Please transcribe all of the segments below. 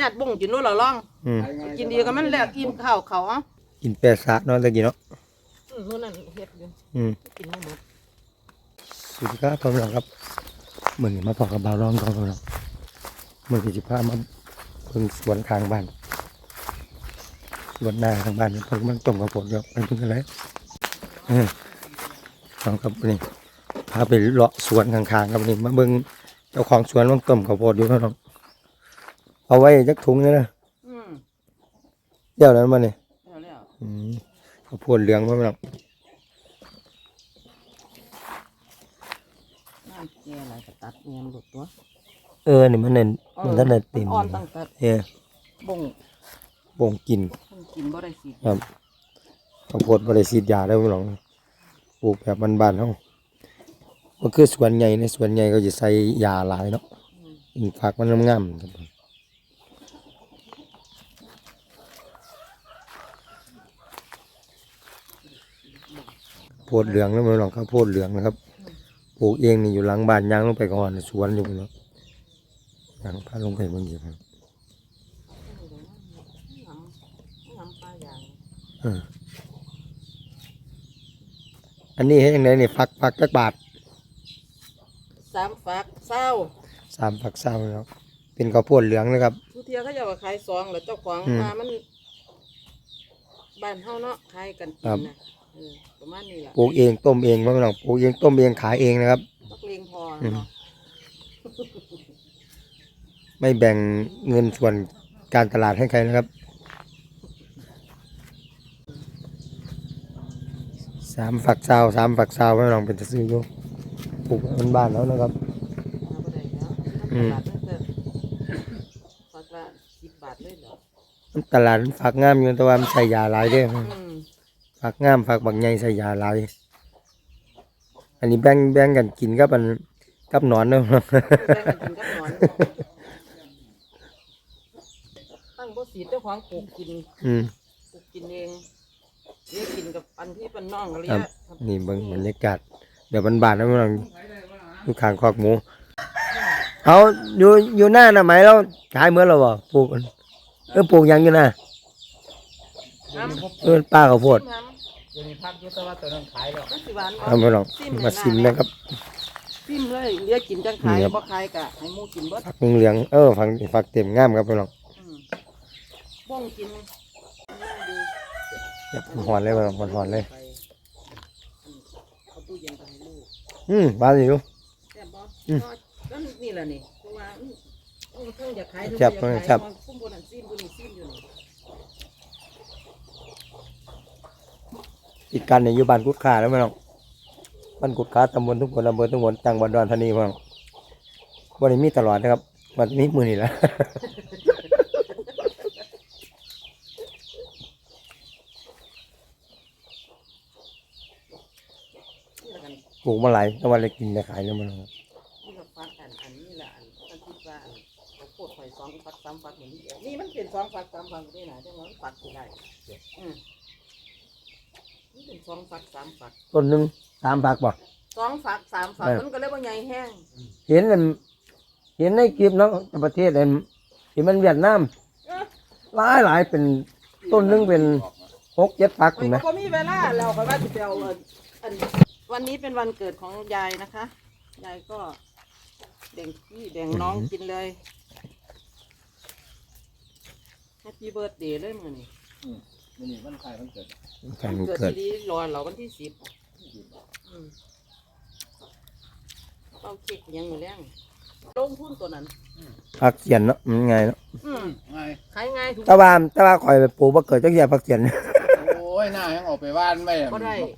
ญาติบ่งกินรู้ละล่อง อืมกินดีก็มันแล้วอิ่มข้าวเขาอะกินแปะซะเนาะตะกี้เนาะอืมนู่นนั่นเฮ็ดอยู่อืมกินบ่หมดสวัสดีครับพ่อแม่พี่น้องครับเหมือนมาพอกับบ่าวร้องก่อนพี่น้องเหมือนสิพามาเพิ่งสวนข้างบ้านสวนหน้าข้างบ้านเพิ่งมันต้มกับผมเดี๋ยวไปเพิ่งอะไรเออลองครับนี่พาไปเลาะสวนข้างๆครับนี่มาเบิ่งเจ้าของสวนมันต้มข้าวโพดอยู่พี่น้อง เอาไว้จักถุงนี่นะอืมเดี๋ยวนั้นมาเนี่ยแล้วแล้วอืมข้าวโพดเหลืองพ่อแม่พี่น้องน้ำแก่หลายก็ตัดเงียนหลุดตัวเออนี่มันเน่นมันท่านได้เต็มอ่อนตั้งแต่เออบ่งบ่งกินเพิ่นกินบ่ได้สิครับข้าวโพดบริสีดยาได้พี่น้องปลูกแบบบ้านๆเฮามันคือสวนใหญ่ในสวนใหญ่ก็จะใส่ยาหลายเนาะอินฝักมันงามๆครับ โพดเหลืองนะพี่น้องข้าวโพดเหลืองนะครับปลูกเองนี่อยู่หลังบ้านย่างลงไปก่อนสวนอยู่พี่น้องย่างพาลงไปเบิ่งอยู่ครับน้ำน้ำปลาอย่างเอออันนี้เฮ็ดยังไงนี่ฟักฟักจักบาทสามฝักเศร้าสามฝักเศร้าแล้วเป็นข้าวโพดเหลืองนะครับทุเทียเขาจะว่าขายซองแล้วเจ้าของอืมมามันบ้านเฮาเนาะขายกันกิครันบนะ เออประมาณนี้แหละปลูกเองต้มเองไม่ต้องปลูกเองต้มเองขายเองนะครับ นักเลงพออืมเนาะไม่แบ่งเงินส่วนการตลาดให้ใครนะครับ สามฝักเศร้าสามฝักเศร้าไม่ต้องเป็นจะซื้ออยู่ปลูกบนบ้านแล้วนะครับ เอาบ่ได้แล้วอืม ตลาดนั่นเถอะฝักละสิบบาทเลยเหรอตลาดฝักงามอยู่แต่ว่ามันใส่ยาหลายเด้ออืม ฝักงามฝักบางใหญ่ใส่ยาหลายอันนี้แบ่งแบ่งกันกินกับอันกับหนอนเนาะแบ่งกันกินกับหนอนตั้งบ่สีเจ้าของปลูกกินอืมปลูกกินเองเรียกกินกับอันที่เป็นน้องอะไรครับเงี้ยนี่เบิ่งบรรยากาศเดี๋ยวบานๆนะพี่น้องอยู่ข้างคอกหมูเอาอยู่อยู่หน้าน่ะไหมเราขายเหมือนเราบ่ปลูกอันเออปลูกหยังอยู่น่ะน้ำเออป้าข้าวโพด น้ำยังมีภาพยุทธวัฒน์ตัวนั้นขายหรอกมันสิหวานเอาพี่น้องมาชิมนะครับซิมเลยเรียกกินจังขายนี่ครับบ่ขายกะให้หมูกินเบิดฝักเหลืองๆเออฝักฝักเต็มงามครับพี่น้องอืมบ้องกินอย่าหอนเลยพี่น้องหอนๆเลย ไปเอาตู้เย็นไปให้ลูกอืมบ้านอยู่ แซ่บบ่อืมก็นี่แหละนี่เพราะว่าอืมอืมเพิ่งอยากขายแซ่บเพิ่งอยากแซ่ขายบมันพุ่มบนอันซิมบนนี่ซิมอยู่นี่ ติดกันในยูบานกุดขาแล้วพี่น้องบ้านกุดขาตำบลทุกคนอำเภอทุกคนจังหวัดอุดรธานีพี่น้องบ่ได้มีตลอดนะครับวันนี้มือนี้แหละนี่ละปลูกมาหลายแต่ว่าได้กินได้ขายแล้วมันครับนี่ละฟักอันอันนี้แหละอันอันที่ว่าอันเขาโคตรไฟสองฟักสามฟักเหมือนนี่นี่มันเป็นสองฟักสามฟักได้ไหนะจังหวะฟักสิได้อื มนี่เป็นสองฟักสามฟักต้นหนึงสามฝักบ่ สองฝักสามฝักเออ มันก็เลยว่าใหญ่แห้งเห็นอันเห็นในคลิปเนาะประเทศอันที่มันเวียดนามเอ้อหลายหลายเป็นต้นหนึงเป็นหกเจ็ดฝักมันนะก็มีเวลาเราก็ว่าจะไปเอาอันอันวันนี้เป็นวันเกิดของยายนะคะ ยายก็แบ่งพี่แบ่งน้องกินเลยแฮปปี้เบิร์ดเดย์เลยมือนี่ มันนี่มันขายมันเกิดการเกิดเกิดที่ดีรอเราวันที่สิบอืมเอาเค้กยังมือแรงลงทุนตัวนั้นผักเสียนเนาะมันไงายเนาะอืมง่ายขายง่ายถูกแต่ว่าแต่ว่าข่อยไปปลูกบ่เกิดจักเสียผักเสียนโอ้ยหน้ายังออกไปบ้านไม่อะ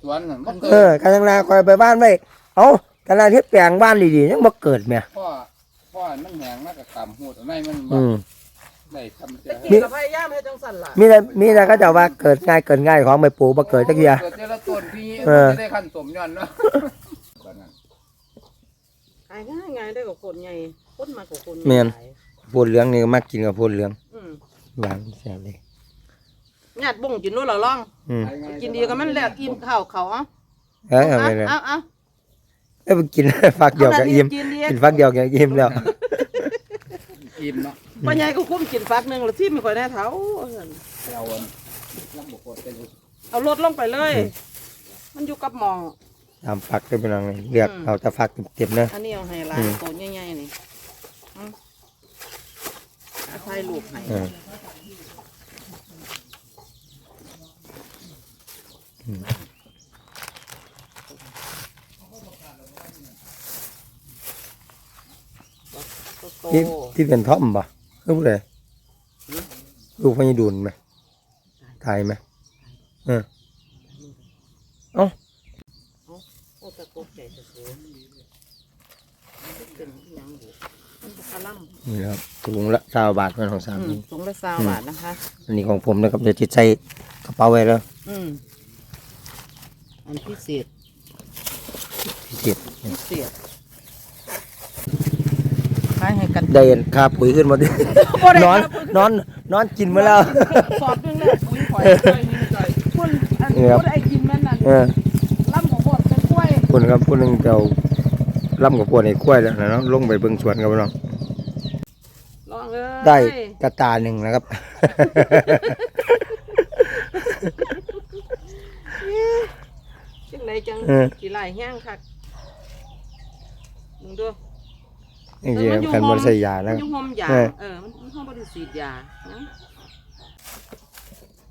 สวนน่ะมันเกิเออดกันยังนาข่อยไปบ้านไว้เอ้ากันนาที่แปลงบ้านดีๆยังบ่เกิดแม่พ่อพ่อมันแหงมากกับต่ำหูดเอาในมันบ่ อืมได้ทำเสีตะยกี้กับพยายามให้จังสันล่ะมีแต่มีแต่เขาเจะว่าเกิดง่ายเกิดง่ายของไปปลูกบ่เกิดจักเสีย เกิดเจละต้นพี่เออ จะได้ขั้นสมย้อนเนาะตอนนั้นขายง่ายง่ายได้กับคนใหญ่คนมากกว่าคนใหญ่แม่น หลายพูดเหลืองนี่ก็มักกินกับพูดเหลืองอืมหวานแซ่บเลยญาติบ่งกินรู้ละล่อง อืมกินดีก็มันแล้วอิ่มข้าวเขาเอะเอ้ยเอาไปเลยเอาเอาเอ้ยไปกิน ฟักเดียวกับอิ่มกินดีกินฟักเดียวกับอิ่มแล้ว อิ่มเนาะพ่อใหญ่ก็คุ้มกินฟักหนึงแล้วที่ไม่ค่อยแน่เท้าเอาอันลำบกดเป็นเอารถลงไปเลย มันอยู่กับหมองตามฝักได้เป็นยังไงเลือกอืมเอาแต่ฝักเต็มๆนะอันนี้เอาให้หลาอืนมตัวใหญ่ๆนี่อืมเอาถ่ายรูปให้เอออืม โตที่ที่เป็นท่อมปะคือผู้ใดลูกพญดุลไหมตายไหมเออๆโอ้ตะกบใหญ่ตะโกมันเป็นอิหยังบุมันบุคลัมนี่ครับถุงละสาบาทเป็นของสามอืมนี่ถุงละสาบาทนะคะ อันนี้ของผมนะครับเดี๋ยวจะใส่กระเป๋าไว้แล้วอืมอันพิเศษพิเศษพิเศษขายให้กันได้ค่าปุ๋ยขึ้นมาด้วยบ่ได้นอนครับนอนนอนกินมาแล้วสอบนึงแล้วปุ๋ยข่อยข่อยนี่จ่อยคุณอันนี่ครับบ่ได้กินแม่นนั่นเออลำของบดเป็นกล้วยคุณครับคุณนึงเจ้าล่ำกับพวกในกล้วยแล้วนะเนาะลงไปเบิ่งสวนกันพี่น้องลองเลยได้กระตาหนึ่งนะครับจังไดจังเออกี่ลายแห้งคักมึงดู จริงๆครับกันบริษัทยามันะนคอรับยู่หอมยา เออ เออ มันมันห้องบริสีดยาหยัง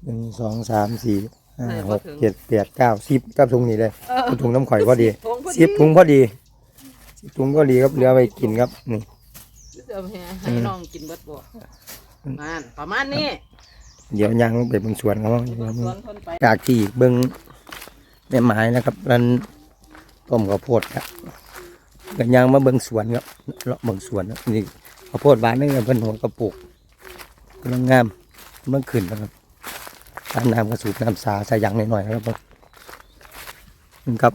หนึ่งสองสามสี่ห้าใส่หบ่กถึงเจ็ดแปดเก้าสิบกับถุงนี้เลยเออเอาถุงน้ำข่อยพอดีถุงพอสิบถุงพอดีสิบถุงพอดีครับเหลือไปกินครับนี่เดี๋ยวให้ให้น้องกินเบิดบ่นั่นประมาณนี้เดี๋ยวย่างลงไปเบิ่งสวนครับสวนคนไป จากที่เบิ่งแม่ไม้นะครับรันต้มข้าวโพดครับ ก็ย่างมาเบิ่งสวนครับเลาะเบิ่งสวนครับนี่ข้าวโพดบ้านนึงเพิ่นหัวกระปุกกำลังงามกำลังขึ้นนะครับตามน้ำกระสูบน้ำสาใส่ยางหน่อยๆนะครับผมนี่ครับ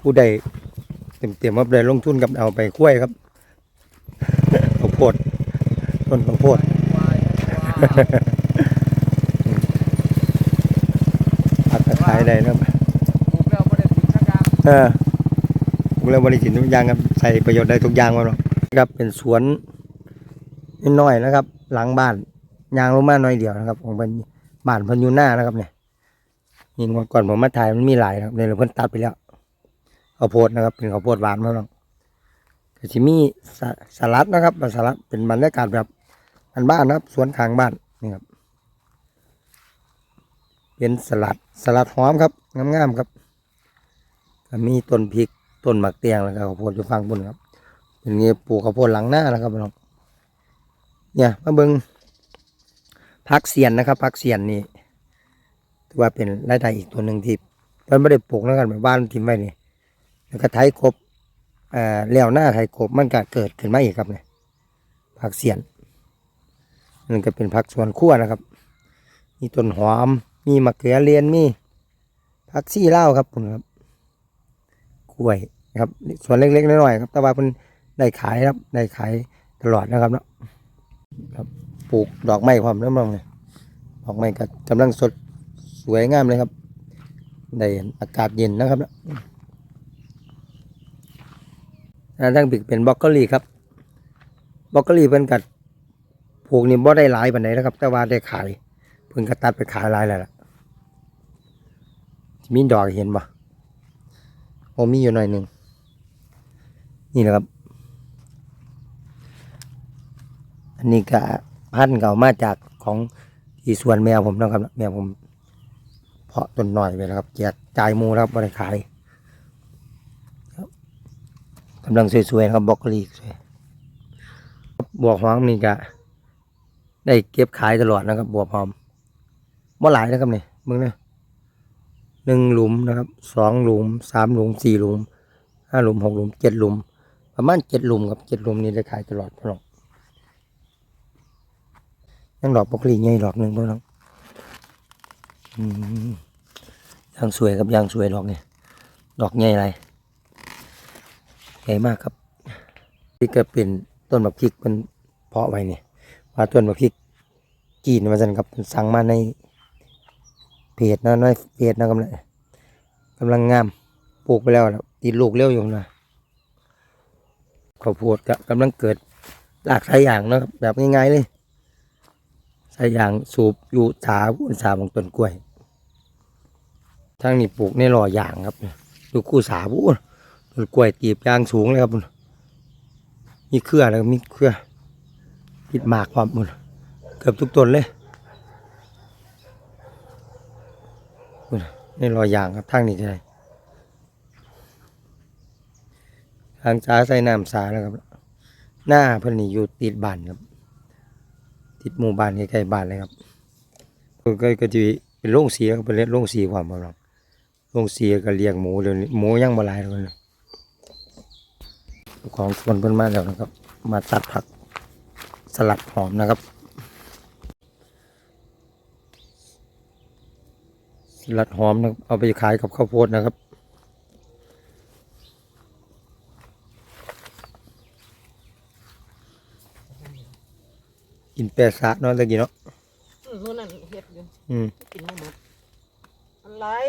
ผู้ใดเต็มๆว่าได้ลงทุนกับเอาไปคุ้ยครับข้าวโพดต้นข้าวโพดผักกระขายได้นะครับปลูกแล้วบ่ได้ถึงสักอย่างเออ ผมเลยบริจิตทุกอย่างครับใส่ประโยชน์ได้ทุกอย่างมาเนาะครับเป็นสวนน้อยนะครับ หลังบ้านยางลงมาหน่อยเดียวนะครับ ของเป็นบ้านพันยูหน้านะครับเนี่ยนี่งวดก่อนผมมาถ่ายมันมีหลายครับเนี่ยเพิ่นตัดไปแล้วข้าวโพดนะครับเป็นข้าวโพดหวานมาเนาะก็จะมีสสลัดนะครับสลัดเป็นบรรยากาศแบบบ้านนะครับ สวนข้างบ้านนี่ครับเป็นสลัดสลัดหอมครับงามๆครับมีต้นพริก ต้นหมักเตียงแล้วก็ข้าวโพดอยู่ฝั่งบนครับเป็นเงี้ปลูกข้าวโพดหลังหน้าแล้วครับพี่น้องเนี่ยมาเบิงพักเสียนนะครับพักเสียนนี่ถือว่าเป็นรายได้อีกตัวหนึ่งที่เพิ่นไม่ได้ปลูกแล้วกันแบบบ้านทิมไว้นี่แล้วก็ไถกบเอ่อแล้วหน้าไถกบมันก็เกิดขึ้นมาอีกครับเนี่ยพักเสียนนั่นก็เป็นพักสวนครัวนะครับ มีต้นหอม มีมะเขือเรียนมีพักซี่เล่าครับคุณครับ กล้วยครับส่วนเล็กๆน้อยๆครับแต่ว่าเพิ่นได้ขายครับได้ขายตลอดนะครับเนาะครับปลูกดอกไม้ความเริ่มลองเลยดอกไม้ก็กำลังสดสวยงามเลยครับได้อากาศเย็นนะครับเนาะอันทั้งบิกเป็นบล็อกเกอรี่ครับบล็อกเกอรี่เพิ่นกัดปลูกนี่บ่ได้หลายปานใดนะครับ แต่ว่าได้ขายเพิ่นก็ตัดไปขายหลายแล้วล่ะมีดอกเห็นบ่ โอมีอยู่หน่อยหนึ่ง นี่นะครับ อันนี้ก็พันธุ์เก่ามาจากของที่สวนแมวผมนะครับ แมวผม เพาะต้นหน่อยไปแล้วครับแจกจ่ายมูแล้วครับบริขายกำลังสวยๆครับบล็อกโคลีสวยบวกหอมนี่ก็ได้เก็บขายตลอดนะครับบวกหอมบ่หลายนะครับเนี่ยมึงเนี่ย หนึ่งหลุมนะครับสองหลุมสามหลุมสี่หลุมห้าหลุมหกหลุมเจ็ดหลุม ประมาณเจ็ดหลุมครับเจ็ดหลุมนี่ได้ขายตลอดพี่น้องยังดอกปกติใหญ่ดอกหนึ่งพี่น้องยางสวยครับยางสวยดอกเนี่ยดอกใหญ่อะไรใหญ่มากครับนี่ก็เป็นต้นมะพริกเป็นเพาะไว้เนี่ยว่าต้นมะพริกจีนมาสันครับสั่งมาใน เพจนะน้อยเพจนะกำลังกำลังงามปลูกไปแล้วแล้วติดลูกเร็วอยู่นะข้าวโพดก็กำลังเกิดหลากสายอย่างนะครับแบบง่ายๆเลยสายอย่างสูบอยู่สาบุนสาของต้นกล้วยทางนี้ปลูกในรออย่างครับดูคู่สาบุนต้นกล้วยตีบยางสูงเลยครับพุ่นมีเครือแล้วมีเครือติดหมากความมุนเกือบทุกต้นเลยพุ่ นในรออย่างครับทางนี้จะได้ทางสาใส่น้ำสาแล้วครับ หน้าเพิ่นนี่อยู่ติดบ้านครับ ติดหมู่บ้านใกล้ๆบ้านเลยครับเพิ่นก็ก็จะเป็นโรงสีครับเป็นโรงสีความบ่หรอกโรงสีก็เลี้ยงหมูเดี๋ยวนี้หมูยังบ่หลายแล้วนะของสวนเพิ่นมาแล้วนะครับ มาตัดผักสลัดหอมนะครับ สลัดหอมนะครับเอาไปขายกับข้าวโพดนะครับ กินแปะสะเนาะตะกี้เนาะอืมนู่นนั่นเฮ็ดอยู่อืมกินมาหมดอันหลาย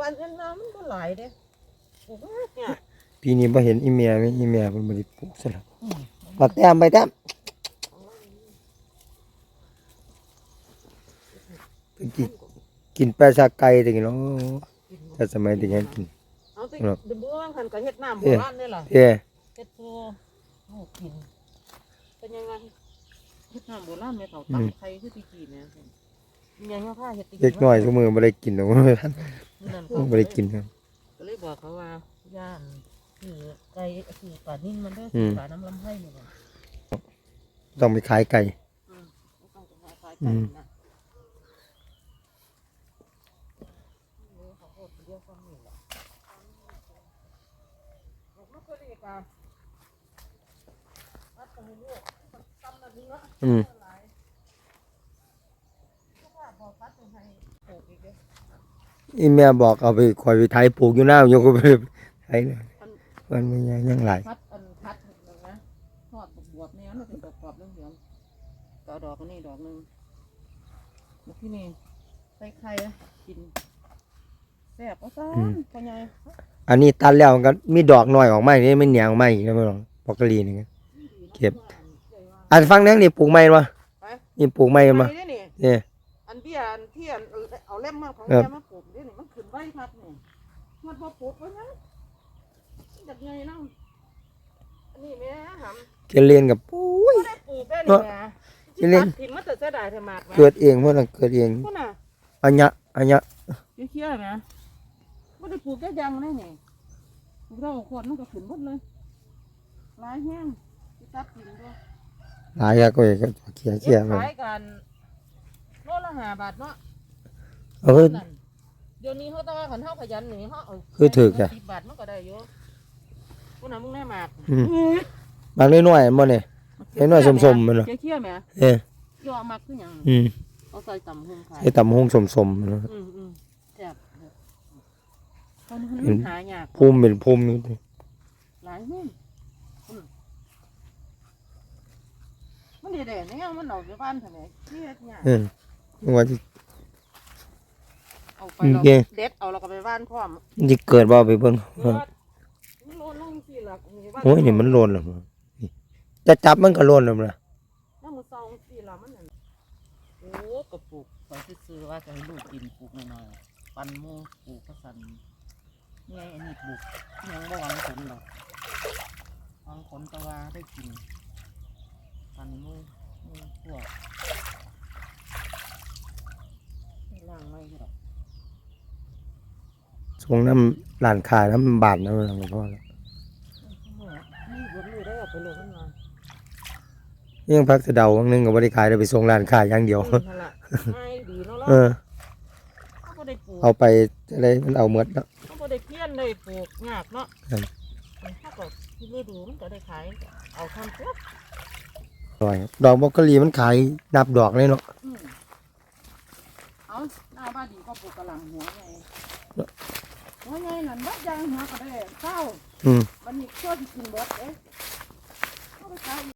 วันนั้นน้ำมันก็หลายเด้โอ้โหเนี่ยปีนี้บ่เห็นอีเมียไหมอีเมียเพิ่นบ่ได้ปลูกซะแล้วปักแต้มไปแต้มตะกี้ กินแปะสะไก่ตะกี้เนาะแต่สมัยตะกี้กินเอาติครับเดือบ้วงหันกับเฮ็ดน้ำโบเอ๊ะราณนี่ล่ะเอ้เฮ็ดตัวลูกกินเป็นยังไงเฮ็ดน้ำโบราณแม่เฒ่าตังไทยคือที่กี่เนี่ยมีหยังเขาพาเฮ็ดตะเด็กน้อยซุมื้อบ่ได้กินดอกว่าท่านนั่นบ่ได้กินครับก็เลยบอกเขาว่าย่านคือไก่คือป่านิ่นมันได้อืคือมป่าน้ำลำไส้นี่แหละต้องไปขายไก่อืมแล้วต้องไปหาขายอืไก่มนะเออเขาโคตรเรียกความนี่แหละบอกลูกก็เรียกอะวัดตรงนี้ลูกตำแบบนี้เนาะ อืมหลายลูกว่าบอกวัดตรงไหนปลูกอีกเมียบอกเอาไปคอยไปไถปลูกอยู่หน้าโยกก็ไปไถเลยอันมันมันยังยังหลพัดอันพัดหนึ่งนะทอดบวบเนี่ยมันเป็นดอกกรอบเหลืองๆก็เอดอกนนี้ดอกหนึ่งแล้วที่นี่ใส่ไข่อะกินแซ่บก็ซ่านพ่อใหญ่อันนี้ตัดแล้วมันก็มีดอกหน้อยออกมานี่ไม่เหนียวออกมาอีกแล้วไม่หรอกปอกกะลีนี่ เก็บอันฟังแนงนี่ปลูกไม้มาไปนี่ปลูกไม้ไปมานี่นี่เนี่ยอันเบี้ยอันที่อันเอาเล่มมาของครับแกมาปลูกนี่นี่มันขึ้นไว้ครับนี่มันพอปลูกไว้ยังจากไงนั่งอันนี้แม่หำเกลียนกับปุ้ยได้ปลูกได้นี่แหละเล่นถิ่นมันจะเสียดายเธอมากไหมเกิดเองเพราะนั่นเกิดเองพวกน่ะอัญญะอัญญะเคี้ยวๆนะไม่ได้ปลูกแค่ยังเลยนี่ปลูกได้หกขวดมันก็ขึ้นหมดเลยหลายแห้ง ที่ตัดกินด้วยหลายอยางก็เองก็เขี่ยเขี่ยไปขายกันโลละห้าบาทเนาะเออ นั่นเดี๋ยวนี้เขาต้องว่าขันเท่าขยันนี่เขาเอาคือถูกจ้ะสิบบาทมันก็ได้อยู่พวกน่ะมึงแน่มากอืมบางน้อยๆมันเนี่ยน้อยๆสมๆมันเนาะเคี้ยวๆแหมเอ้ยย่อมักคือหยังอืมเอาใส่ตำหุงขาย ไอ้ตำหงสมๆมันเนาะอืมอืมแซ่บตอนเห็มันนหายากภูมิเป็นภูมินี่หลายหุ้นอืม มันเด็ดๆเนี่ยมันเอาไปบ้านทำไมเครียดเนี่ยเออว่าที่เอาไปอืมเราเก่เด็ดเอาเราก็ไปบ้านพร้อมมันจะเกิดบ่ไปเบิ่งเออมันโลนลงสิล่ะบ้าโอ้ยนี่มันโลนแล้วนี่จะจับมันก็โลนแล้วนะน้ำมือซองสิล่ะมันนั่นโอ้กระปุกไปซื้อๆว่าจะให้ลูกกินปลูกหน่อยๆปันหมูปลูกกระสันนี่ไงอันนี้ปลูกยังบ่หวังผลหรอกหวังผลแต่ว่าได้กิน ปันหมูหมูพวกล่างไม่หรอกส่งน้ำร้านค้าน้ำบาทนะหลวงพ่อแล้วนี่เบิดมือได้ออกไปเลยขึ้นมายังพักสะเดาบางนึงก็บ่ได้ขายได้ไปส่งร้านค้าอย่างเดียวนี่นั่นล่ะง่ายดีเนาะเออเขาบ่ได้ปลูกเอาไปอะไรมันเอาหมดแล้วเขาบ่ได้เพี้ยนได้ปลูกยากเนาะครับถ้าก็ที่ฤดูมันก็ได้ขายเอาทำปุ๊บ อร่อยดอกบรอกโคลีมันขายนับดอกเลยเนาะอืมเอาหน้าบ้านดีก็ปลูกกะหล่ำหัวใหญ่หัวใหญ่นั่นบัดยางหัวก็ได้เศร้าอืมวันนี้ช่วยกินเบิดเอ๊ะเอาไปขาย